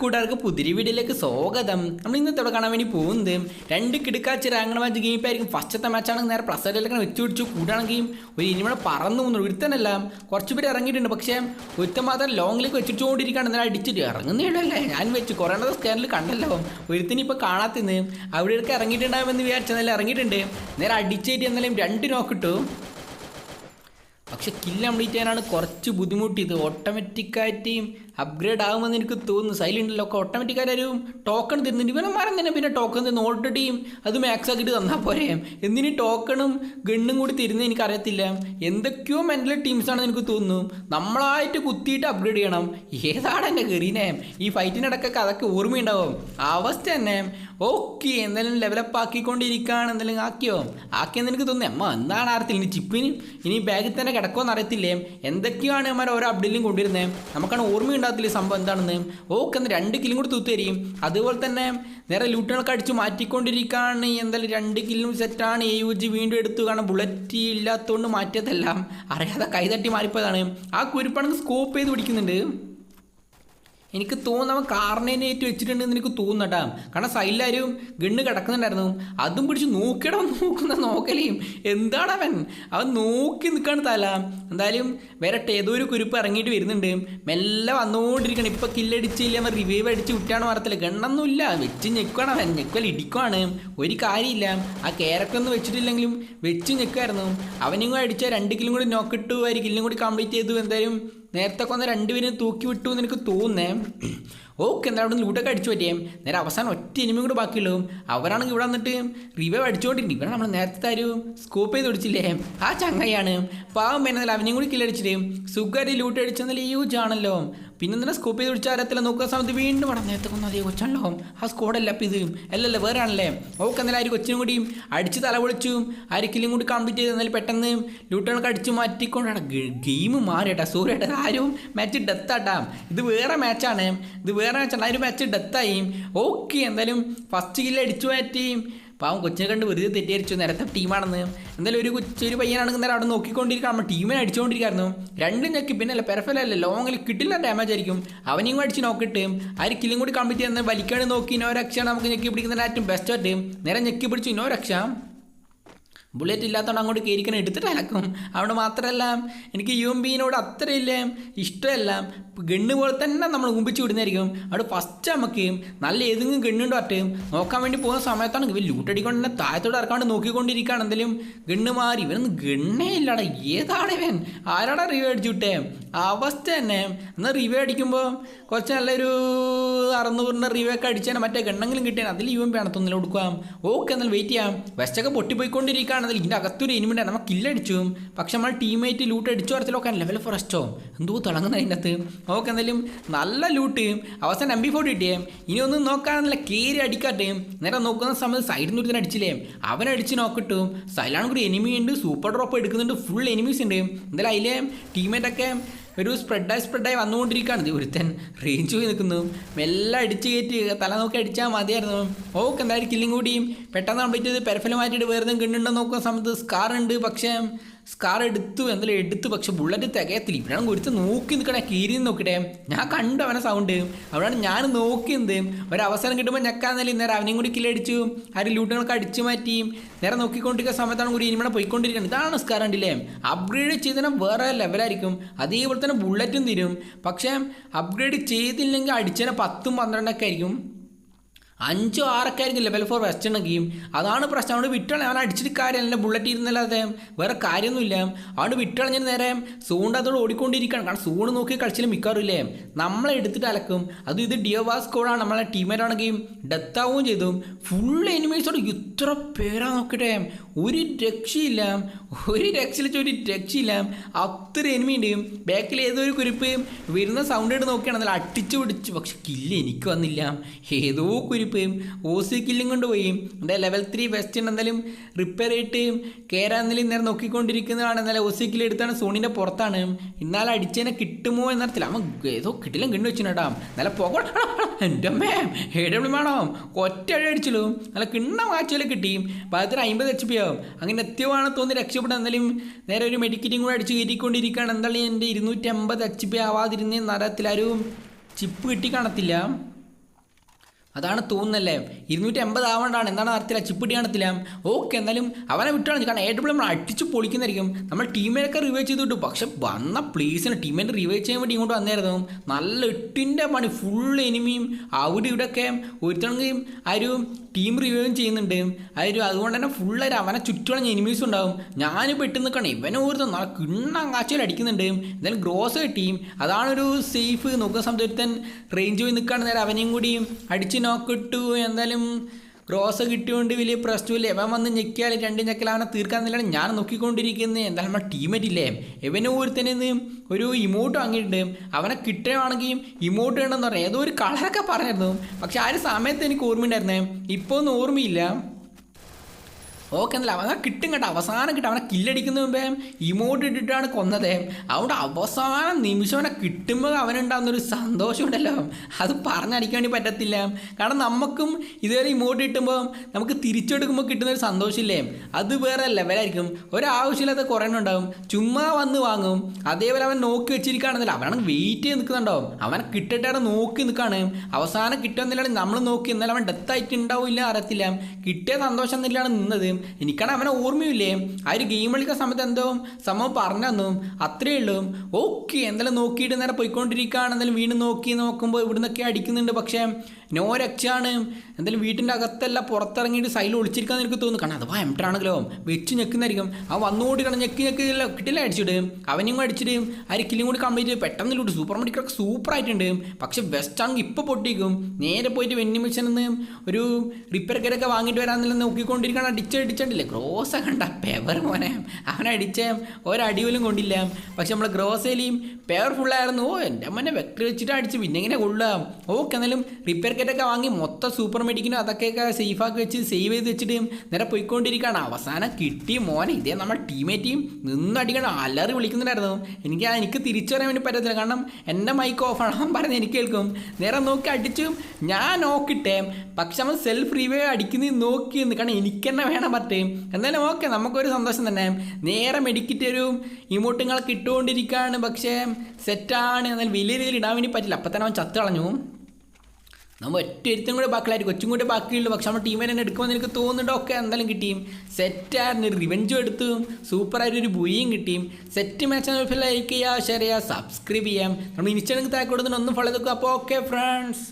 കൂട്ടുകാർക്ക് പുതിരി വീഡിയോയിലേക്ക് സ്വാഗതം. നമ്മൾ ഇന്നത്തെ ഇവിടെ കാണാൻ വേണ്ടി പോകുന്നത് രണ്ട് കിടക്കാച്ച് റാങ്കണ മാച്ച് ഗെയിം ആയിരിക്കും. ഫസ്റ്റത്തെ മാച്ചാണെങ്കിൽ നേരെ പ്ലസ് ആയിട്ടൊക്കെ വെച്ച് പിടിച്ചു കൂടാണെങ്കിൽ ഒരു ഇനിമടെ പറന്നു പോകുന്നു. ഒരുത്തനല്ല കുറച്ച് പേര് ഇറങ്ങിയിട്ടുണ്ട്. പക്ഷേ ഒരുത്തൻ മാത്രം ലോങ്ങിലേക്ക് വെച്ചിട്ടുകൊണ്ടിരിക്കുകയാണ്. നേരെ അടിച്ചിട്ട് ഇറങ്ങുന്നേടല്ലേ ഞാൻ വെച്ച് കുറേ സ്കാനിൽ കണ്ടല്ലോ. ഒരുത്തിന് ഇപ്പോൾ കാണാത്തിന്ന് അവിടെയൊക്കെ ഇറങ്ങിയിട്ടുണ്ടാകുമെന്ന് വിചാരിച്ചെന്നല്ല ഇറങ്ങിയിട്ടുണ്ട്. നേരെ അടിച്ചേറ്റ് എന്നാലും രണ്ട് നോക്കിട്ടു പക്ഷെ കില്ല് കംപ്ലീറ്റ് ചെയ്യാനാണ് കുറച്ച് ബുദ്ധിമുട്ടിയത്. ഓട്ടോമാറ്റിക്കായിട്ട് അപ്ഗ്രേഡ് ആകുമെന്ന് എനിക്ക് തോന്നുന്നു. സൈലന്റിലൊക്കെ ഓട്ടോമാറ്റിക്കാരും ടോക്കൺ തരുന്നുണ്ട്. ഇവനന്മാരും തന്നെ പിന്നെ ടോക്കൺ തരുന്നു. ഓൾറെഡി അത് മാക്സ് ആക്കിയിട്ട് തന്നാൽ പോരെ. എന്തിനും ടോക്കണും ഗണ്ണും കൂടി തരുന്നത് എനിക്കറിയത്തില്ല. എന്തൊക്കെയോ മെന്റൽ ടീംസാണെന്ന് എനിക്ക് തോന്നുന്നു. നമ്മളായിട്ട് കുത്തിയിട്ട് അപ്ഗ്രേഡ് ചെയ്യണം. ഏതാണ് എന്റെ ഗെറീനെ ഈ ഫൈറ്റിനിടക്കൊക്കെ അതൊക്കെ ഓർമ്മയുണ്ടാവും. അവസ്ഥ തന്നെ. ഓക്കെ എന്തായാലും ലെവലപ്പ് ആക്കിക്കൊണ്ടിരിക്കുകയാണ്. എന്തെങ്കിലും ആക്കിയോ? ആക്കിയെന്ന് എനിക്ക് തോന്നുന്നു. അമ്മ എന്താണ് അറിയത്തില്ല ഇനി ചിപ്പിന്? ഇനി ബാഗിൽ തന്നെ കിടക്കുമെന്ന് അറിയത്തില്ലേ? എന്തൊക്കെയാണ് അമ്മ ഓരോ അപ്ഡേറ്റിലും കൊണ്ടുവരുന്നത് നമുക്കാണ് ഓർമ്മ ഉണ്ടാകത്തില്ല സംഭവം എന്താണെന്ന്? ഓക്കെ എന്ന് രണ്ട് കിലും കൂടി തൂത്തരിയും അതുപോലെ തന്നെ നേരെ ലൂട്ടുകളൊക്കെ അടിച്ച് മാറ്റിക്കൊണ്ടിരിക്കുകയാണ്. എന്തായാലും രണ്ട് കിലും സെറ്റാണ് എ യു ജി വീണ്ടും എടുത്തു. കാരണം ബുള്ളറ്റ് ഇല്ലാത്തതുകൊണ്ട് മാറ്റിയതെല്ലാം അറിയാതെ കൈതട്ടി മാറിപ്പോയതാണ്. ആ കുരുപ്പാണെങ്കിൽ സ്കോപ്പ് ചെയ്ത് പിടിക്കുന്നുണ്ട്. എനിക്ക് തോന്നുന്നു അവൻ കാർണേനേറ്റ് വെച്ചിട്ടുണ്ടെന്ന് എനിക്ക് തോന്നുന്നട്ടാ. കാരണം സൈലാരും ഗണ്ണ് കിടക്കുന്നുണ്ടായിരുന്നു. അതും പിടിച്ച് നോക്കിയിടം നോക്കുന്ന നോക്കലേയും. എന്താണ് അവൻ? അവൻ നോക്കി നിൽക്കാണ് തല. എന്തായാലും വരട്ടെ ഏതോ ഒരു കുരുപ്പ് ഇറങ്ങിയിട്ട് വരുന്നുണ്ട്. മെല്ലെ വന്നുകൊണ്ടിരിക്കണം ഇപ്പം കില്ലടിച്ചില്ല അവൻ റിവൈവ് അടിച്ച് വിട്ടാണ് ഗണ്ണൊന്നും ഗണ്ണൊന്നുമില്ല. വെച്ച് ഞെക്കുവാണ് അവൻ. ഞെക്കൽ ഇടിക്കുവാണ്. ഒരു കാര്യമില്ല. ആ ക്യാരക്ടറൊന്നും വെച്ചിട്ടില്ലെങ്കിലും വെച്ച് ഞെക്കുമായിരുന്നു അവനും കൂടെ അടിച്ചാൽ രണ്ട് കിലും കൂടി നോക്കിട്ടു ഒരു കില്ലും കൂടി കംപ്ലീറ്റ് ചെയ്തു. എന്തായാലും നേരത്തെ കൊന്ന രണ്ടുപേരും തൂക്കി വിട്ടു എന്ന് എനിക്ക് തോന്നുന്നേ. ഓക്കെ എന്താ അവിടെ ലൂട്ടൊക്കെ അടിച്ചു പറ്റിയേ? നേരെ അവസാനം ഒറ്റ ഇനിമയും കൂടെ ബാക്കിയുള്ളൂ അവരാണെങ്കിൽ ഇവിടെ വന്നിട്ട് റിവൈവ് അടിച്ചുകൊണ്ടിരിക്കും ഇവിടെ നമ്മൾ നേരത്തെ ഒരു സ്കോപ്പ് ചെയ്ത് അടിച്ചില്ലേ ആ ചങ്ങയാണ് പാവം എന്നാൽ അവനെയും കൂടി കില്ലടിച്ചിട്ട് സുഖമായിട്ട് ലൂട്ട് അടിച്ചെന്നാൽ യൂജ് ആണല്ലോ. പിന്നെ എന്തിനാ സ്കോപ്പ് ചെയ്ത് അടിച്ചാൽ അറിയത്തില്ല. നോക്കുന്ന സമയത്ത് വീണ്ടും വേണം നേരത്തെ കൊന്നു. അതേ കൊച്ചാണല്ലോ ആ സ്കോഡല്ല അപ്പം ഇത്. അല്ലല്ല വേറെ ആണല്ലേ. ഓക്കെ എന്നാലും ആര് കൊച്ചിനും കൂടി അടിച്ച് തല പൊളിച്ചു. ആരിക്കലും കൂടി കംപ്ലീറ്റ് ചെയ്ത് എന്നാലും പെട്ടെന്ന് ലൂട്ടുകളൊക്കെ അടിച്ച് മാറ്റിക്കൊണ്ടാണ് ഗെയിം മാറിയട്ടാ. സോറി ആരും മാച്ച് ഡെത്താട്ടാ ഇത് വേറെ മാച്ചാണ് ഇത് വേറെ ആ ഒരു മാച്ച് ഡെത്തായി ഓക്കെ എന്തായാലും ഫസ്റ്റ് കില്ല് അടിച്ചു മാറ്റി. പാവം കൊച്ചിനെ കണ്ട് വെറുതെ തെറ്റിദ്ധരിച്ചു. നേരത്തെ ടീമാണെന്ന് എന്തായാലും ഒരു കൊച്ചൊരു പയ്യനാണെങ്കിൽ നേരം അവിടെ നോക്കിക്കൊണ്ടിരിക്കുക നമ്മൾ ടീമിനെ അടിച്ചുകൊണ്ടിരിക്കായിരുന്നു രണ്ടും ഞെക്കി. പിന്നെ അല്ല പെരഫലല്ല ലോങ്ങിൽ കിട്ടില്ല ഡാമേജ് ആയിരിക്കും. അവനെയും അടിച്ച് നോക്കിയിട്ട് ആ ഒരു കില്ലും കൂടി കംപ്ലീറ്റ് ചെയ്യുന്ന വലിക്കാണ് നോക്കി. ഇന്നോ രക്ഷ നമുക്ക് ഞെക്കി പിടിക്കുന്ന ഏറ്റവും ബെസ്റ്റ് ആയിട്ട്. നേരെ ഞെക്കി പിടിച്ചു. ഇനോ രക്ഷ. ബുള്ളറ്റ് ഇല്ലാത്തതുകൊണ്ട് അങ്ങോട്ട് കയറിക്കണം എടുത്തിട്ട് അലക്കും അവിടെ മാത്രമല്ല എനിക്ക് യു എം ബിനോട് അത്രയില്ല ഇഷ്ടമല്ല. ഗണ്ണ് പോലെ തന്നെ നമ്മൾ മുമ്പിച്ച് വിടുന്നതായിരിക്കും. അവിടെ ഫസ്റ്റ് നമുക്ക് നല്ല ഏതെങ്കിലും ഗണ്ണുണ്ടോ അറ്റയും നോക്കാൻ വേണ്ടി പോകുന്ന സമയത്താണ് ഇവർ ലൂട്ടടിക്കൊണ്ട് തന്നെ താഴത്തോട് ഇറക്കാണ്ട് നോക്കിക്കൊണ്ടിരിക്കുകയാണ് എന്തെങ്കിലും ഗണ്ണ് മാറി. ഇവനൊന്ന് ഗണ്ണേ ഇല്ലടാ. ഏതാണ് ഇവൻ? ആരാടാ റിവ്യൂ അടിച്ചു വിട്ടേ? അവസ്ഥ തന്നെ. എന്നാൽ റിവ്യൂ അടിക്കുമ്പോൾ കുറച്ച് നല്ലൊരു അറുന്നൂറിന്റെ റിവ്യൂ ഒക്കെ അടിച്ചാൽ മറ്റേ ഗണ്ണെങ്കിലും കിട്ടിയാൽ അതിൽ ഇവൻ എം പി ആണത്തൊന്നില്ല കൊടുക്കാം. ഓക്കെ എന്നാൽ വെയിറ്റ് ചെയ്യാം. വെസ്റ്റൊക്കെ പൊട്ടിപ്പോയിക്കൊണ്ടിരിക്കുകയാണെങ്കിൽ ഇതിന്റെ അകത്തൊരു എനിമിന്റെ നമുക്ക് കില്ലടിച്ചു പക്ഷെ നമ്മൾ ടീമേറ്റ് ലൂട്ട് അടിച്ചു വരത്തിലൊക്കെ ലെവൽ ഫോറസ്റ്റോ എന്തോ തിളങ്ങുന്ന അതിന്റെ അകത്ത്. ഓക്കെ എന്തായാലും നല്ല ലൂട്ട് അവസാനം എം ബി ഫോർട്ടി കിട്ടിയേ. ഇനി ഒന്നും നോക്കാനല്ല കയറി അടിക്കാട്ടെ നേരെ നോക്കുന്ന സമയത്ത് സൈഡിൽ നിന്ന് ഒരുത്തന്നെ അടിച്ചില്ലേ. അവൻ അടിച്ച് നോക്കിട്ടു സൈഡിലാണ് കൂടി എനിമി ഉണ്ട് സൂപ്പർ ഡ്രോപ്പ് എടുക്കുന്നുണ്ട് ഫുൾ എനിമീസ് ഉണ്ട്. എന്തായാലും അതിലെ ടീമേറ്റൊക്കെ ഒരു സ്പ്രെഡായി സ്പ്രെഡായി വന്നുകൊണ്ടിരിക്കുകയാണ്. ഒരുത്തൻ റേഞ്ച് പോയി നിൽക്കുന്നു. മെല്ലെ അടിച്ച് കയറ്റി തല നോക്കി അടിച്ചാൽ മതിയായിരുന്നു. ഓക്കെ എന്തായാലും കില്ലിങ് കൂടിയും. പെട്ടെന്ന് കംപ്ലീറ്റ് ചെയ്ത് പെരഫലമായിട്ട് വേറെ കിണ്ണുണ്ടോ നോക്കുന്ന സമയത്ത് സ്കാർ ഉണ്ട്. പക്ഷേ സ്കാർ എടുത്തു എന്നാലും എടുത്തു പക്ഷെ ബുള്ളറ്റ് തികയത്തില്ല. ഇവിടെയാണ് ഒരുത്ത് നോക്കി നിൽക്കണേ കീരി നോക്കട്ടെ ഞാൻ കണ്ടു അവനെ സൗണ്ട് അവിടെയാണ് ഞാൻ നോക്കിയത്. ഒരവസരം കിട്ടുമ്പോൾ ഞെക്കാന്നല്ലേ നേരെ അവനെയും കൂടി കില്ലടിച്ചു ആര് ലൂട്ടുകളൊക്കെ അടിച്ചു മാറ്റി. നേരെ നോക്കിക്കൊണ്ടിരിക്കുന്ന സമയത്താണ് കൂടി ഇനിമടെ പോയിക്കൊണ്ടിരിക്കുന്നത്. ഇതാണ് സ്കാർ ഉണ്ടല്ലേ അപ്ഗ്രേഡ് ചെയ്തതിനെ വേറെ ലെവലായിരിക്കും അതേപോലെ തന്നെ ബുള്ളറ്റും തരും. പക്ഷേ അപ്ഗ്രേഡ് ചെയ്തില്ലെങ്കിൽ അടിച്ചതിനെ പത്തും പന്ത്രണ്ടൊക്കെ ആയിരിക്കും. അഞ്ചോ ആറൊക്കെ ആയിരിക്കും ലെവൽ ഫോർ വെസ്റ്റേൺ ഗെയിം അതാണ് പ്രശ്നം. അവിടെ വിട്ടളെ അവൻ അടിച്ചിട്ട് കാര്യം എന്റെ ബുള്ളറ്റ് ഇരുന്നല്ലാതെ വേറെ കാര്യമൊന്നുമില്ല. അവിടെ വിട്ടളഞ്ഞിന് നേരെ സൂണ്ട് അതോട് ഓടിക്കൊണ്ടിരിക്കുകയാണ്. കാരണം സൂണ് നോക്കി കളിച്ചാലും മിക്കാറില്ലേ നമ്മളെ എടുത്തിട്ട് അലക്കും. അത് ഇത് ഡിയോവാസ് കോഡാണ് നമ്മളെ ഗെയിം ഡെത്ത് ആവുകയും ചെയ്തു. ഫുൾ എനിമേഴ്സോട് ഇത്ര പേരാ നോക്കട്ടെ. ഒരു രക്ഷയില്ല. ഒരു രക്ഷയില്ല. ഒരു രക്ഷയില്ല. അത്ര എനിമി ഉണ്ട്. ബാക്കിൽ ഏതൊരു കുരിപ്പ് വരുന്ന സൗണ്ട് ഇട്ട് നോക്കിയാണ് അടിച്ചു പിടിച്ചു. പക്ഷെ കില്ല് എനിക്ക് വന്നില്ല. ഏതോ കുരിപ്പ് ഓസി കില്ലും കൊണ്ട് പോയും. എന്റെ ലെവൽ ത്രീ വെസ്റ്റ് എന്തായാലും റിപ്പയർ ആയിട്ട് കയറാൻ എന്നാലും നേരെ നോക്കിക്കൊണ്ടിരിക്കുന്നതാണ്. എന്നാലും ഓസി കില്ല് എടുത്താണ് സോണിന്റെ പുറത്താണ്. ഇന്നാലും അടിച്ചതിനെ കിട്ടുമോ എന്നറിയത്തില്ല അവൻ ഏതോ കിട്ടില്ല വെച്ചു കേട്ടോ നല്ല പോകണം എന്റെ അമ്മേ. ഏഴ് വേണോ ഒറ്റ അടിച്ചു നല്ല കിണ്ണ വാച്ചുകൾ കിട്ടി. പാത്രം അമ്പത് എച്ച് പി ആവും. അങ്ങനെ എത്തിയവാണ് തോന്നി രക്ഷപ്പെടാൻ എന്നാലും നേരെ ഒരു മെഡിക്കറ്റും കൂടെ അടിച്ച് കയറ്റിക്കൊണ്ടിരിക്കുകയാണ് എന്തായാലും എന്റെ ഇരുന്നൂറ്റി അമ്പത് എച്ച് പി ആവാതിരുന്നേ നരത്തിലാരും ചിപ്പ് കിട്ടി കാണത്തില്ല. അതാണ് തോന്നുന്നല്ലേ ഇരുന്നൂറ്റി എൺപത് ആവേണ്ടാണ്. എന്താണ് അറിയത്തില്ല ചിപ്പിടി കാണത്തില്ല ഓക്കെ എന്നാലും അവനെ വിട്ടാണ്. കാരണം ഏറ്റവും നമ്മൾ അടിച്ച് പൊളിക്കുന്നതായിരിക്കും. നമ്മൾ ടീമിനൊക്കെ റിവൈവ് ചെയ്ത് കിട്ടും പക്ഷെ വന്ന പ്ലേസിന് ടീമിനെ റിവൈവ് ചെയ്യാൻ വേണ്ടി ഇങ്ങോട്ട് വന്നായിരുന്നു നല്ല എട്ടിന്റെ പണി. ഫുൾ എനിമിയും അവിടെ ഇവിടെയൊക്കെ ഒരുത്തണെങ്കിൽ ആ ഒരു ടീം റിവേഴ്സ് ചെയ്യുന്നുണ്ട്. ഒരു അതുകൊണ്ട് തന്നെ ഫുള്ളായിട്ട് അവനെ ചുറ്റുമുള്ള എനിമീസ് ഉണ്ടാവും. ഞാൻ പെട്ട് നിൽക്കണം. ഇവനെ ഓർത്ത് നല്ല കിണ്ണം കാച്ചയിൽ അടിക്കുന്നുണ്ട്. എന്തായാലും ഗ്രോസ് കിട്ടിയും അതാണൊരു സേഫ് നോക്കുന്ന സമയത്ത് റേഞ്ച് പോയി നിൽക്കുകയാണ് നേരെ അവനെയും കൂടി അടിച്ച് നോക്കിട്ടു. എന്തായാലും ക്രോസ് കിട്ടിയോണ്ട് വലിയ പ്രശ്നമില്ല ഇവൻ വന്ന് ഞെക്കിയാൽ രണ്ട് ഞെക്കലാണ് തീർക്കാൻ തീർക്കാന്നില്ലാണ് ഞാൻ നോക്കിക്കൊണ്ടിരിക്കുന്നത് എന്തായാലും നമ്മുടെ ടീമേറ്റ് ഇല്ലേ ഇവനെ ഒരുത്തനെ ഒരു ഇമോട്ട് വാങ്ങിയിട്ടുണ്ട്. അവനെ കിട്ടുകയാണെങ്കിൽ ഇമോട്ട് വേണമെന്ന് പറയാം. ഏതോ ഒരു കളറൊക്കെ പറഞ്ഞിരുന്നു. പക്ഷെ ആ ഒരു സമയത്ത് എനിക്ക് ഓർമ്മയുണ്ടായിരുന്നേ. ഇപ്പോൾ ഒന്നും ഓർമ്മയില്ല. ഓക്കെ എന്നല്ല അവനെ കിട്ടും കേട്ടോ. അവസാനം കിട്ടും. അവനെ കില്ലടിക്കുന്ന മുമ്പേ ഇമോട്ട് ഇട്ടിട്ടാണ് കൊന്നത്. അതുകൊണ്ട് അവസാന നിമിഷം അവനെ കിട്ടുമ്പോൾ അവനുണ്ടാകുന്നൊരു സന്തോഷം ഉണ്ടല്ലോ. അത് പറഞ്ഞടിക്കാൻ വേണ്ടി പറ്റത്തില്ല. കാരണം നമുക്കും ഇതുവരെ ഇമോട്ട് കിട്ടുമ്പോൾ നമുക്ക് തിരിച്ചെടുക്കുമ്പോൾ കിട്ടുന്നൊരു സന്തോഷമില്ലേ? അത് വേറെ ലെവലായിരിക്കും ഒരാവശ്യമില്ലാത്ത കുറേ ഉണ്ടാവും ചുമ്മാ വന്ന് വാങ്ങും. അതേപോലെ അവൻ നോക്കി വെച്ചിരിക്കുകയാണെന്നല്ല അവനാണ് വെയിറ്റ് ചെയ്ത് നിൽക്കുന്നുണ്ടാവും അവനെ കിട്ടിട്ടാണ് നോക്കി നിൽക്കുകയാണ്. അവസാനം കിട്ടുമെന്നില്ലാണ് നമ്മൾ നോക്കി എന്നാലും അവൻ ഡെത്ത് ആയിട്ട് ഉണ്ടാവില്ല അറിയത്തില്ല. കിട്ടിയ സന്തോഷം എന്നില്ലാണ് നിന്നത്. എനിക്കാണ് അവനെ ഓർമ്മയില്ലേ? ആ ഒരു ഗെയിം കളിക്കുന്ന സമയത്ത് എന്തോ സംഭവം പറഞ്ഞു തന്നു. അത്രയേ ഉള്ളൂ. ഓക്കെ എന്തായാലും നോക്കിയിട്ട് നേരെ പോയിക്കൊണ്ടിരിക്കുകയാണ്. എന്തായാലും വീണ്ടും നോക്കി നോക്കുമ്പോൾ ഇവിടുന്നൊക്കെ അടിക്കുന്നുണ്ട്. പക്ഷേ നോ രക്ഷയാണ് എന്തായാലും വീട്ടിന്റെ അകത്തല്ല പുറത്തിറങ്ങിയിട്ട് സൈഡിൽ ഒളിച്ചിരിക്കാൻ എനിക്ക് തോന്നുന്നു. കാരണം അഥവാ എംട്ടാണെങ്കിലോ വെച്ച് ഞെക്കുന്നതായിരിക്കും. അവൻ വന്നുകൊണ്ട് കാണാൻ ഞെക്കി ഇല്ല, കിട്ടില്ല അടിച്ചിട്ട്. അവനെയും അടിച്ചിട്ട് ആ കില്ലും കൂടി കംപ്ലീറ്റ് പെട്ടെന്ന് ലൂട്ട് സൂപ്പർ മെഡിക്കലൊക്കെ സൂപ്പർ ആയിട്ടുണ്ട്. പക്ഷെ വെസ്റ്റ് ആണെങ്കിൽ ഇപ്പോൾ പൊട്ടിക്കും നേരെ പോയിട്ട് വെന്നി മിഷൻ എന്ന് ഒരു റിപ്പയർ കയറൊക്കെ വാങ്ങിയിട്ട് വരാമെന്നില്ല നോക്കിക്കൊണ്ടിരിക്കണം അടിച്ചടിച്ചിട്ടില്ലേ ഗ്രോസ കണ്ട. പെവർ മോനെ. അവനെ അടിച്ച ഒരടിപോലും കൊണ്ടില്ല. പക്ഷെ നമ്മളെ ഗ്രോസയിലും പെവർ ഫുള്ളായിരുന്നു ഓ എന്റെ അമ്മനെ വെക്ടർ വെച്ചിട്ട് അടിച്ച് പിന്നെ എങ്ങനെ കൊള്ളാം ഓക്കെ എന്നാലും റിപ്പയർ കിറ്റൊക്കെ വാങ്ങി മൊത്തം സൂപ്പർ മെഡിക്കിനും അതൊക്കെയൊക്കെ സേഫാക്കി വെച്ച് സേവ് ചെയ്ത് വെച്ചിട്ട് നേരെ പോയിക്കൊണ്ടിരിക്കുകയാണ്. അവസാനം കിട്ടി മോനെ. ഇതേ നമ്മുടെ ടീമേറ്റ് നിന്നടിക്കണം അലറി വിളിക്കുന്നുണ്ടായിരുന്നു. എനിക്ക് എനിക്ക് തിരിച്ചു വരാൻ വേണ്ടി പറ്റത്തില്ല. കാരണം എന്റെ മൈക്ക് ഓഫ് ആണെന്ന് പറഞ്ഞ് എനിക്ക് കേൾക്കും. നേരെ നോക്കി അടിച്ചു. ഞാൻ നോക്കിട്ടെ. പക്ഷെ നമ്മൾ സെൽഫ് റിവ്യൂ അടിക്കുന്നത് നോക്കി എന്ന് കാരണം എനിക്ക് തന്നെ വേണം പറ്റേ എന്നാലും ഓക്കെ നമുക്കൊരു സന്തോഷം തന്നെ. നേരെ മെഡിക്കിറ്റ് ഒരു ഇമോട്ടുങ്ങളൊക്കെ ഇട്ടുകൊണ്ടിരിക്കുകയാണ്. പക്ഷേ സെറ്റാണ് എന്നാൽ വലിയ രീതിയിൽ ഇടാൻ വേണ്ടി പറ്റില്ല. അപ്പം തന്നെ അവൻ ചത്തു കളഞ്ഞു. നമ്മൾ ഒറ്റ ഒരുത്തും കൂടെ ബാക്കിലായിരിക്കും കൊച്ചും കൂടെ ബാക്കിയുള്ളൂ. പക്ഷെ നമ്മുടെ ടീമിനെ തന്നെ എടുക്കുമെന്ന് എനിക്ക് തോന്നുന്നുണ്ട് ഒക്കെ എന്തായാലും കിട്ടിയും. സെറ്റായിരുന്നു റിവെഞ്ചും എടുത്തു. സൂപ്പറായിട്ട് ഒരു ബുയിയും കിട്ടിയും. സെറ്റ് മാച്ച് ലൈക്ക് ചെയ്യുക ഷെയർ ചെയ്യുക സബ്സ്ക്രൈബ് ചെയ്യാം. നമ്മൾ ഇൻസ്റ്റാഗ്രാം താഴെ കൊടുത്തിട്ട് ഒന്ന് ഫോളോ ചെയ്തു അപ്പോൾ ഓക്കെ ഫ്രണ്ട്സ്